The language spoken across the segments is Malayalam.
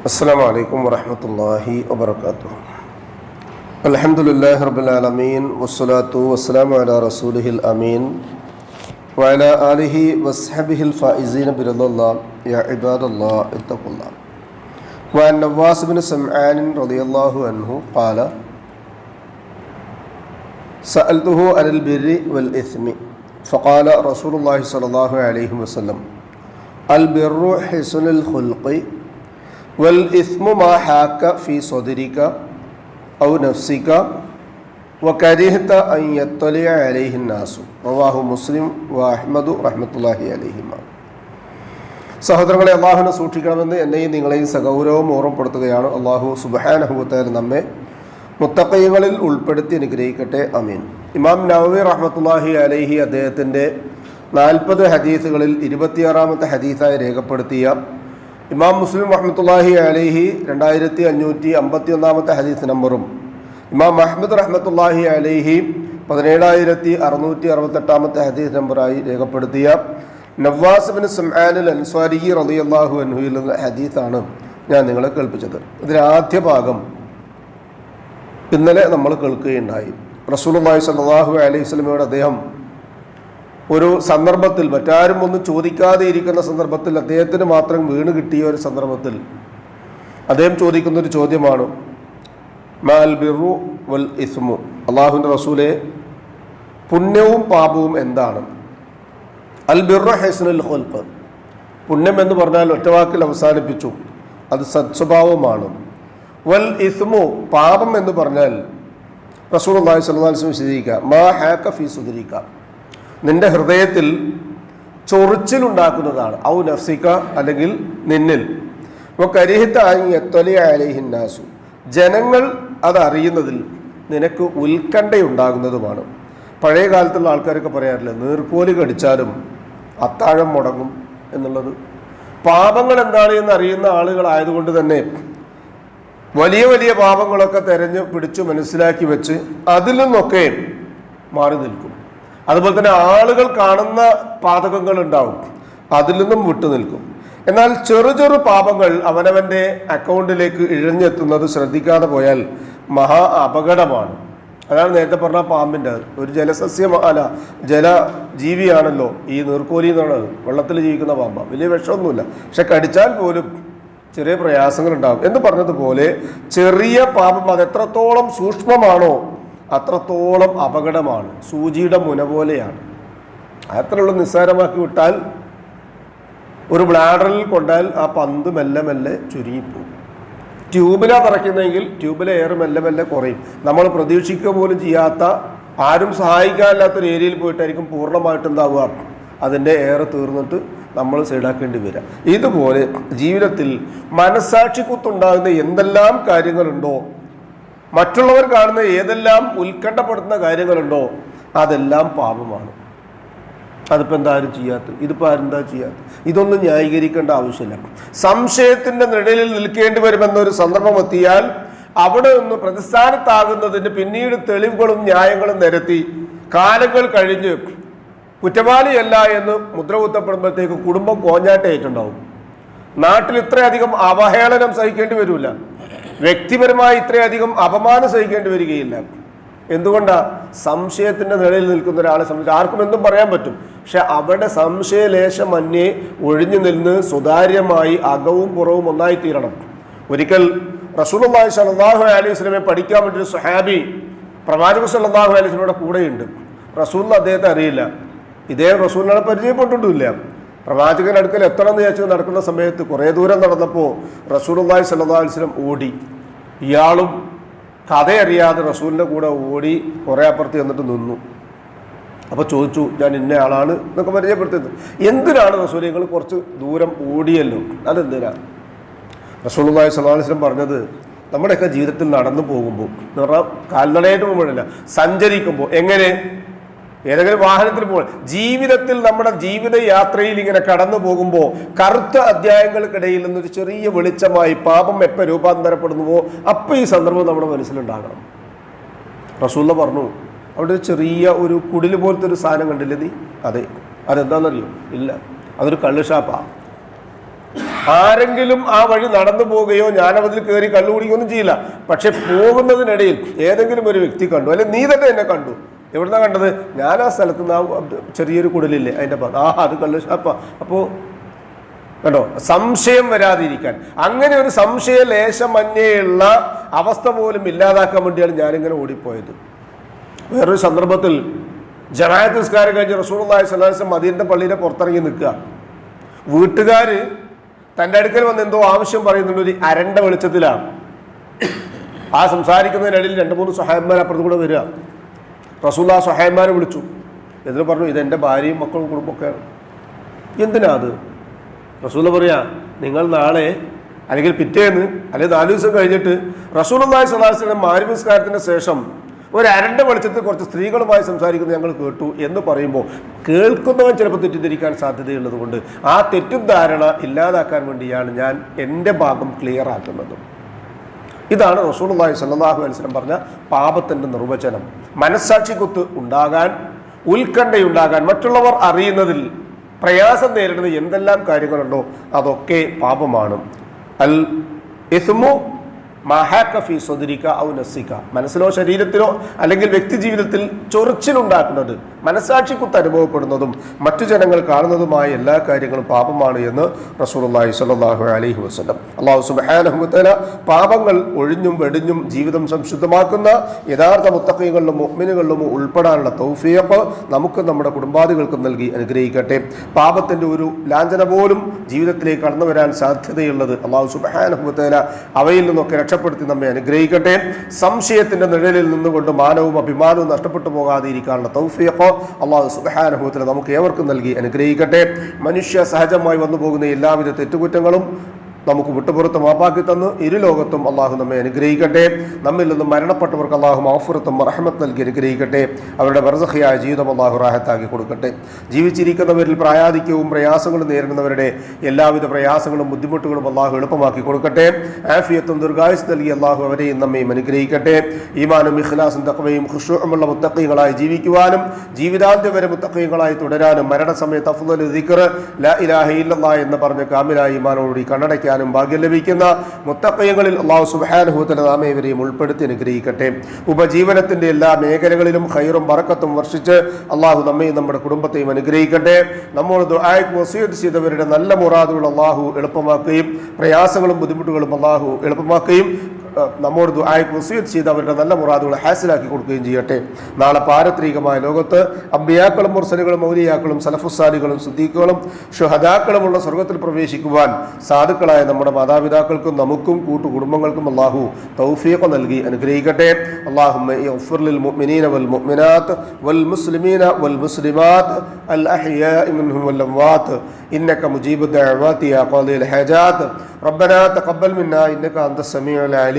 السلام عليكم ورحمة الله وبركاته. الحمد لله رب العالمين والصلاة والسلام على رسوله الأمين وعلى آله وصحبه الفائزين برضا الله. يا عباد الله اتقوا الله. وعن نواس بن سمعان رضي الله عنه قال سألته عن البر والإثم فقال رسول الله صلى الله عليه وسلم البر حسن الخلق വൽ ഇസ്മു മാ ഹാക്ക ഫി സ്വദരിക ഔ നഫ്സിക വകരിഹത്ത അലൈഹി അലൈഹിന്നാസു റവാഹു മുസ്ലിം വഹ്മദു റഹ്മത്തുല്ലാഹി അലഹിമ. സഹോദരങ്ങളെ അള്ളാഹുവിനെ സൂക്ഷിക്കണമെന്ന് എന്നെയും നിങ്ങളെയും സഗൗരവം ഓർമ്മപ്പെടുത്തുകയാണ് അള്ളാഹു സുബാനഹുബത്താൽ നമ്മെ മുത്തക്കൈകളിൽ ഉൾപ്പെടുത്തി അനുഗ്രഹിക്കട്ടെ. അമീൻ ഇമാം നവവി റഹ്മത്തുല്ലാഹി അലൈഹി അദ്ദേഹത്തിന്റെ നാൽപ്പത് ഹദീസുകളിൽ ഇരുപത്തിയാറാമത്തെ ഹദീസായി രേഖപ്പെടുത്തിയ ഇമാം മുസ്ലിം റഹ്മത്തുല്ലാഹി അലൈഹി രണ്ടായിരത്തി അഞ്ഞൂറ്റി അമ്പത്തി ഒന്നാമത്തെ ഹദീസ് നമ്പറും ഇമാം അഹമ്മദ് റഹ്മത്തുല്ലാഹി അലൈഹി പതിനേഴായിരത്തി അറുന്നൂറ്റി അറുപത്തെട്ടാമത്തെ ഹദീസ് നമ്പറായി രേഖപ്പെടുത്തിയ നവാസ് ബിൻ സുംആനുൽ അൻസ്വാരി റളിയല്ലാഹു അൻഹുയിൽ നിന്ന് ഹദീസാണ് ഞാൻ നിങ്ങളെ കേൾപ്പിച്ചത്. ഇതിന്റെ ആദ്യ ഭാഗം ഇന്നലെ നമ്മൾ കേൾക്കുകയുണ്ടായി. റസൂൽ റസൂലുള്ളാഹി സ്വല്ലല്ലാഹു അലൈഹി സ്വലമയോട് അദ്ദേഹം ഒരു സന്ദർഭത്തിൽ മറ്റാരും ഒന്നും ചോദിക്കാതെ ഇരിക്കുന്ന സന്ദർഭത്തിൽ അദ്ദേഹത്തിന് മാത്രം വീണ് കിട്ടിയ ഒരു സന്ദർഭത്തിൽ അദ്ദേഹം ചോദിക്കുന്ന ഒരു ചോദ്യമാണ് മാൽ ബിറു വൽ ഇസ്മു? അള്ളാഹുവിന്റെ റസൂലെ പുണ്യവും പാപവും എന്താണ്? അൽ ബിറു ഹെസ്നുൽ ഹുൽഫ് പുണ്യം എന്ന് പറഞ്ഞാൽ ഒറ്റവാക്കിൽ അവസാനിപ്പിച്ചു അത് സത്സ്വഭാവമാണ് വൽ ഇസ്മു പാപം എന്ന് പറഞ്ഞാൽ റസൂൽ അള്ളാഹി വസല്ലം വിശദീകരിക്കുക മാ ഹാക്ക ഫീ സുദരിക്ക നിന്റെ ഹൃദയത്തിൽ ചൊറിച്ചിലുണ്ടാക്കുന്നതാണ്. ഔ നഫ്സിക്ക അല്ലെങ്കിൽ നിന്നിൽ. അലൈഹിന്നാസു ജനങ്ങൾ അതറിയുന്നതിൽ നിനക്ക് ഉത്കണ്ഠയുണ്ടാകുന്നതുമാണ്. പഴയ കാലത്തുള്ള ആൾക്കാരൊക്കെ പറയാറില്ല നീർക്കോലി കടിച്ചാലും അത്താഴം മുടങ്ങും എന്നുള്ളത്. പാപങ്ങൾ എന്താണ് എന്ന് അറിയുന്ന ആളുകളായതുകൊണ്ട് തന്നെ വലിയ വലിയ പാപങ്ങളൊക്കെ തെരഞ്ഞു പിടിച്ചു മനസ്സിലാക്കി വെച്ച് അതിൽ നിന്നൊക്കെ മാറി നിൽക്കും. അതുപോലെ തന്നെ ആളുകൾ കാണുന്ന പാതകങ്ങൾ ഉണ്ടാവും അതിൽ നിന്നും വിട്ടുനിൽക്കും എന്നാൽ ചെറു ചെറു പാപങ്ങൾ അവനവന്റെ അക്കൗണ്ടിലേക്ക് ഇഴഞ്ഞെത്തുന്നത് ശ്രദ്ധിക്കാതെ പോയാൽ മഹാ അപകടമാണ്. അതാണ് നേരത്തെ പറഞ്ഞ പാമ്പിന്റെ ഒരു ജലസസ്യം അല്ല ജലജീവിയാണല്ലോ ഈ നീർക്കോലി എന്നുള്ളത് വെള്ളത്തിൽ ജീവിക്കുന്ന പാമ്പ. വലിയ വിഷമൊന്നുമില്ല. പക്ഷെ കടിച്ചാൽ പോലും ചെറിയ പ്രയാസങ്ങൾ ഉണ്ടാകും. എന്ന് പറഞ്ഞതുപോലെ ചെറിയ പാപം അത് എത്രത്തോളം സൂക്ഷ്മമാണോ അത്രത്തോളം അപകടമാണ്. സൂചിയുടെ മുന പോലെയാണ്. അത്രയുള്ള നിസ്സാരമാക്കി വിട്ടാൽ ഒരു ബ്ലാഡറിൽ കൊണ്ടാൽ ആ പന്ത് മെല്ലെ മെല്ലെ ചുരുങ്ങിപ്പോകും. ട്യൂബിലാ തറയ്ക്കുന്നതെങ്കിൽ ട്യൂബിലെ എയർ മെല്ലെ മെല്ലെ കുറയും. നമ്മൾ പ്രതീക്ഷിക്കുക പോലും ചെയ്യാത്ത ആരും സഹായിക്കാനില്ലാത്തൊരു ഏരിയയിൽ പോയിട്ടായിരിക്കും പൂർണമായിട്ട് എന്താവുക? അതിന്റെ എയർ തീർന്നിട്ട് നമ്മൾ സൈഡാക്കേണ്ടി വരിക. ഇതുപോലെ ജീവിതത്തിൽ മനസാക്ഷിക്കുത്തുണ്ടാകുന്ന എന്തെല്ലാം കാര്യങ്ങളുണ്ടോ? മറ്റുള്ളവർ കാണുന്ന ഏതെല്ലാം ഉത്കണ്ഠപ്പെടുത്തുന്ന കാര്യങ്ങളുണ്ടോ അതെല്ലാം പാപമാണ്. അതിപ്പോൾ എന്താ ആരും ചെയ്യാത്തത്? ഇതിപ്പോൾ ആരെന്താ ചെയ്യാത്തത്? ഇതൊന്നും ന്യായീകരിക്കേണ്ട ആവശ്യമില്ല. സംശയത്തിന്റെ നിഴലിൽ നിൽക്കേണ്ടി വരുമെന്നൊരു സന്ദർഭം എത്തിയാൽ അവിടെ നിന്ന് പ്രതിസ്ഥാനത്താകുന്നതിന് പിന്നീട് തെളിവുകളും ന്യായങ്ങളും നിരത്തി കാലങ്ങൾ കഴിഞ്ഞ് കുറ്റവാളിയല്ല എന്ന് മുദ്ര കുത്തപ്പെടുമ്പോഴത്തേക്ക് കുടുംബം കോഞ്ഞാട്ടേറ്റുണ്ടാവും. നാട്ടിൽ ഇത്രയധികം അവഹേളനം സഹിക്കേണ്ടി വരില്ല വ്യക്തിപരമായി ഇത്രയധികം അപമാനം സഹിക്കേണ്ടി വരികയില്ല. എന്തുകൊണ്ടാ? സംശയത്തിന്റെ നിലയിൽ നിൽക്കുന്ന ഒരാളെ സംബന്ധിച്ച് ആർക്കും എന്തും പറയാൻ പറ്റും. പക്ഷെ അവിടെ സംശയലേശം അന്യെ ഒഴിഞ്ഞു നിന്ന് സുതാര്യമായി അകവും പുറവും ഒന്നായി തീരണം ഒരിക്കൽ റസൂലുള്ളാഹി സ്വല്ലല്ലാഹു അലൈഹി വസല്ലമയെ പഠിക്കാൻ പറ്റിയ സുഹാബി പ്രവാചക സല്ലല്ലാഹു അലൈഹി വസല്ലമയുടെ കൂടെയുണ്ട്. റസൂൽ അദ്ദേഹത്തെ അറിയില്ല. ഇദ്ദേഹം റസൂലിനെ പരിചയപ്പെട്ടിട്ടില്ല പ്രവാചകൻ അടുക്കൽ എത്തണം എന്ന് വിചാരിച്ചു നടക്കുന്ന സമയത്ത് കുറേ ദൂരം നടന്നപ്പോൾ റസൂലുള്ളാഹി സ്വല്ലല്ലാഹു അലൈഹി വസല്ലം ഓടി. ഇയാളും കഥയറിയാതെ റസൂലിന്റെ കൂടെ ഓടി കുറേ അപ്പുറത്ത് ചെന്നിട്ട് നിന്നു. അപ്പോൾ ചോദിച്ചു ഞാൻ ഇന്ന ആളാണ് എന്നൊക്കെ പരിചയപ്പെടുത്തിയത്. എന്തിനാണ് റസൂൽ നിങ്ങൾ കുറച്ച് ദൂരം ഓടിയല്ലോ? അതെന്തിനാണ് റസൂലുള്ളാഹി സ്വല്ലല്ലാഹു അലൈഹി വസല്ലം പറഞ്ഞത് നമ്മുടെയൊക്കെ ജീവിതത്തിൽ നടന്നു പോകുമ്പോൾ എന്ന് പറഞ്ഞാൽ കാൽനടയായിട്ട് പോകുമ്പോഴല്ല സഞ്ചരിക്കുമ്പോൾ. എങ്ങനെ? ഏതെങ്കിലും വാഹനത്തിൽ പോകുമ്പോൾ ജീവിതത്തിൽ നമ്മുടെ ജീവിത യാത്രയിൽ ഇങ്ങനെ കടന്നു പോകുമ്പോൾ കറുത്ത അധ്യായങ്ങൾക്കിടയിൽ നിന്നൊരു ചെറിയ വെളിച്ചമായി പാപം എപ്പോൾ രൂപാന്തരപ്പെടുന്നുവോ അപ്പോൾ ഈ സന്ദർഭം നമ്മുടെ മനസ്സിലുണ്ടാകണം. റസൂല്ല പറഞ്ഞു അവിടെ ഒരു ചെറിയ ഒരു കുടിൽ പോലത്തെ ഒരു സാധനം കണ്ടില്ലേ നീ? അതെ. അതെന്താണെന്നറിയോ ഇല്ല. അതൊരു കള്ളുഷാപ്പാ. ആരെങ്കിലും ആ വഴി നടന്നു പോവുകയോ ഞാനവതിൽ കയറി കള്ളുകുടിക്കുകയോ ഒന്നും ചെയ്യില്ല. പക്ഷെ പോകുന്നതിനിടയിൽ ഏതെങ്കിലും ഒരു വ്യക്തി കണ്ടു. അല്ലെ നീ തന്നെ എന്നെ കണ്ടു. എവിടുന്നാ കണ്ടത്? ഞാൻ ആ സ്ഥലത്ത് നിന്ന് ആ ചെറിയൊരു കുടലില്ലേ അതിന്റെ ആ അത് കള്ളു ഷാപ്പാ. അപ്പോൾ കണ്ടോ? സംശയം വരാതിരിക്കാൻ. അങ്ങനെ ഒരു സംശയ ലേശമന്യുള്ള അവസ്ഥ പോലും ഇല്ലാതാക്കാൻ വേണ്ടിയാണ് ഞാനിങ്ങനെ ഓടിപ്പോയത്. വേറൊരു സന്ദർഭത്തിൽ ജമാഅത്ത് നിസ്കാരം കഴിഞ്ഞ് റസൂലുള്ളാഹി സലാസം മദീന്റെ പള്ളിയിലെ പുറത്തിറങ്ങി നിൽക്കുക. വീട്ടുകാർ തന്റെ അടുക്കൽ വന്ന് എന്തോ ആവശ്യം പറയുന്നുണ്ട് ഒരു അരണ്ട വെളിച്ചത്തിലാണ്. ആ സംസാരിക്കുന്നതിനിടയിൽ രണ്ട് മൂന്ന് സഹായന്മാർ അപ്പുറത്ത് കൂടെ വരിക. റസൂല്ല സഹായന്മാരെ വിളിച്ചു. എന്നിട്ട് പറഞ്ഞു ഇതെന്റെ ഭാര്യയും മക്കളും കുടുംബമൊക്കെയാണ്. എന്തിനാ അത്? റസൂല പറയാ നിങ്ങൾ നാളെ അല്ലെങ്കിൽ പിറ്റേന്ന് അല്ലെങ്കിൽ നാല് ദിവസം കഴിഞ്ഞിട്ട് റസൂലുള്ളാഹി സദാസിന്റെ അലൈഹി വസല്ലം മാരി ശേഷം ഒരു അരണ്ട വെളിച്ചത്തിൽ കുറച്ച് സ്ത്രീകളുമായി സംസാരിക്കുന്നത് ഞങ്ങൾ കേട്ടു എന്ന് പറയുമ്പോൾ കേൾക്കുന്നവൻ ചിലപ്പോൾ തെറ്റിദ്ധരിക്കാൻ സാധ്യതയുള്ളത് കൊണ്ട് ആ തെറ്റിദ്ധാരണ ഇല്ലാതാക്കാൻ വേണ്ടിയാണ് ഞാൻ എന്റെ ഭാഗം ക്ലിയർ ആക്കുന്നത്. ഇതാണ് റസൂലുള്ളാഹി സല്ലല്ലാഹു അലൈഹി വസല്ലം പറഞ്ഞ പാപത്തിന്റെ നിർവചനം. മനസ്സാക്ഷി കുത്ത് ഉണ്ടാകാൻ ഉത്കണ്ഠയുണ്ടാകാൻ മറ്റുള്ളവർ അറിയുന്നതിൽ പ്രയാസം നേരിടുന്ന എന്തെല്ലാം കാര്യങ്ങളുണ്ടോ അതൊക്കെ പാപമാണ്. അൽ ഇസ്മു മഹാക്കഫി സ്വദരിക്ക ഔ നസിക്ക. മനസ്സിലോ ശരീരത്തിലോ അല്ലെങ്കിൽ വ്യക്തി ജീവിതത്തിൽ ചൊറിച്ചിലുണ്ടാക്കുന്നത് മനസാക്ഷിക്കുത്ത് അനുഭവപ്പെടുന്നതും മറ്റു ജനങ്ങൾ കാണുന്നതുമായ എല്ലാ കാര്യങ്ങളും പാപമാണ് എന്ന് റസൂലുള്ളാഹി സ്വല്ലല്ലാഹു അലഹി വസ്ലം അള്ളാഹു സുബ്ഹാനഹു വതആല പാപങ്ങൾ ഒഴിഞ്ഞും വെടിഞ്ഞും ജീവിതം സംശുദ്ധമാക്കുന്ന യഥാർത്ഥ മുത്തക്കൈകളിലും മുഅ്മിനുകളിലും ഉൾപ്പെടാനുള്ള തൗഫിയപ്പ് നമുക്ക് നമ്മുടെ കുടുംബാദികൾക്കും നൽകി അനുഗ്രഹിക്കട്ടെ. പാപത്തിന്റെ ഒരു ലാഞ്ചന പോലും ജീവിതത്തിലേക്ക് കടന്നു വരാൻ സാധ്യതയുള്ളത് അള്ളാഹു സുബ്ഹാനഹു വതആല അവയിൽ നിന്നൊക്കെ രക്ഷപ്പെടുത്തി നമ്മെ അനുഗ്രഹിക്കട്ടെ. സംശയത്തിന്റെ നിഴലിൽ നിന്നുകൊണ്ട് മാനവും അഭിമാനവും നഷ്ടപ്പെട്ടു പോകാതിരിക്കാനുള്ള തൗഫീഖ് അള്ളാഹു സുബാനുഭവത്തിൽ നമുക്ക് ഏവർക്കും നൽകി അനുഗ്രഹിക്കട്ടെ. മനുഷ്യ സഹജമായി വന്നു പോകുന്ന എല്ലാവിധ തെറ്റുകുറ്റങ്ങളും നമുക്ക് വിട്ടുപുറത്ത് മാപ്പാക്കി തന്നു. ഇരുലോകത്തും അള്ളാഹു നമ്മെ അനുഗ്രഹിക്കട്ടെ. നമ്മിൽ നിന്നും മരണപ്പെട്ടവർക്ക് അള്ളാഹു മാഫുറത്തും റഹമത്ത് നൽകി അനുഗ്രഹിക്കട്ടെ. അവരുടെ വർദ്ധഹയായ ജീവിതം അള്ളാഹു റാഹത്താക്കി കൊടുക്കട്ടെ. ജീവിച്ചിരിക്കുന്നവരിൽ പ്രായാധിക്യവും പ്രയാസങ്ങളും നേരിടുന്നവരുടെ എല്ലാവിധ പ്രയാസങ്ങളും ബുദ്ധിമുട്ടുകളും അള്ളാഹു എളുപ്പമാക്കി കൊടുക്കട്ടെ. ആഫിയത്തും ദീർഘായുസ് നൽകി അള്ളാഹു അവരെയും നമ്മയും അനുഗ്രഹിക്കട്ടെ. ഈമാനും ഇഖ്ലാസും തക്കവയും ഖുഷുമുള്ള മുത്തക്കൈകളായി ജീവിക്കുവാനും ജീവിതാന്ത്യം വരെ മുത്തക്കൈകളായി തുടരാനും മരണസമയത്ത് അഫ്ദൽ ദിക്കർ ലാ ഇലാഹ ഇല്ലല്ലാ എന്ന് പറഞ്ഞ് കാമിലായ ഈമാനോടുകൂടി കണ്ണടയ്ക്കാനും ഭാഗ്യം ലഭിക്കുന്ന മുത്തക്കയങ്ങളിൽ അള്ളാഹു സുബാനുഭൂത്തല നാമ ഇവരെയും ഉൾപ്പെടുത്തി അനുഗ്രഹിക്കട്ടെ. ഉപജീവനത്തിന്റെ എല്ലാ മേഖലകളിലും ഹൈറും പറക്കത്തും വർഷിച്ച് അള്ളാഹു നമ്മയും നമ്മുടെ കുടുംബത്തെയും അനുഗ്രഹിക്കട്ടെ. നമ്മോട് ദുആയ്ക്ക് വസീത് ചെയ്തവരുടെ നല്ല മുറാദുകൾ അള്ളാഹു എളുപ്പമാക്കുകയും പ്രയാസങ്ങളും ബുദ്ധിമുട്ടുകളും അള്ളാഹു എളുപ്പമാക്കുകയും നമ്മോട് ദുആയ്ക്ക് വസീത് ചെയ്ത് അവരുടെ നല്ല മുറാദുകൾ ഹാസിലാക്കി കൊടുക്കുകയും ചെയ്യട്ടെ നാളെ പാരത്രികമായ ലോകത്ത് അമ്പിയാക്കളും മുർസലുകളും മൗലിയാക്കളും സലഫുസാലികളും സുദ്ദീഖുകളും ഷുഹദാക്കളുമുള്ള സ്വർഗത്തിൽ പ്രവേശിക്കുവാൻ സാധുക്കളായ നമ്മുടെ മാതാപിതാക്കൾക്കും നമുക്കും കൂട്ടുകുടുംബങ്ങൾക്കും അള്ളാഹു തൗഫീഖ് നൽകി അനുഗ്രഹിക്കട്ടെ അള്ളാഹുമ്മ ഇഗ്ഫിർ ലിൽ മുഅ്മിനീന വൽ മുഅ്മിനാത്ത് വൽ മുസ്ലിമീന വൽ മുസ്ലിമാത്ത് അൽ അഹ്യാഇ മിൻഹും വൽ അംവാത്ത് إنك مجيب الدعوات يا قاضي الحاجات ربنا تقبل منا إنك أنت السميع العليم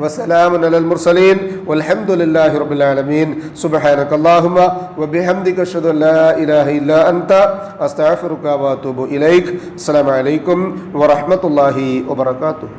وسلام على المرسلين والحمد لله رب العالمين سبحانك اللهم وبحمدك أشهد أن لا إله إلا أنت أستغفرك وأتوب إليك السلام عليكم ورحمة الله وبركاته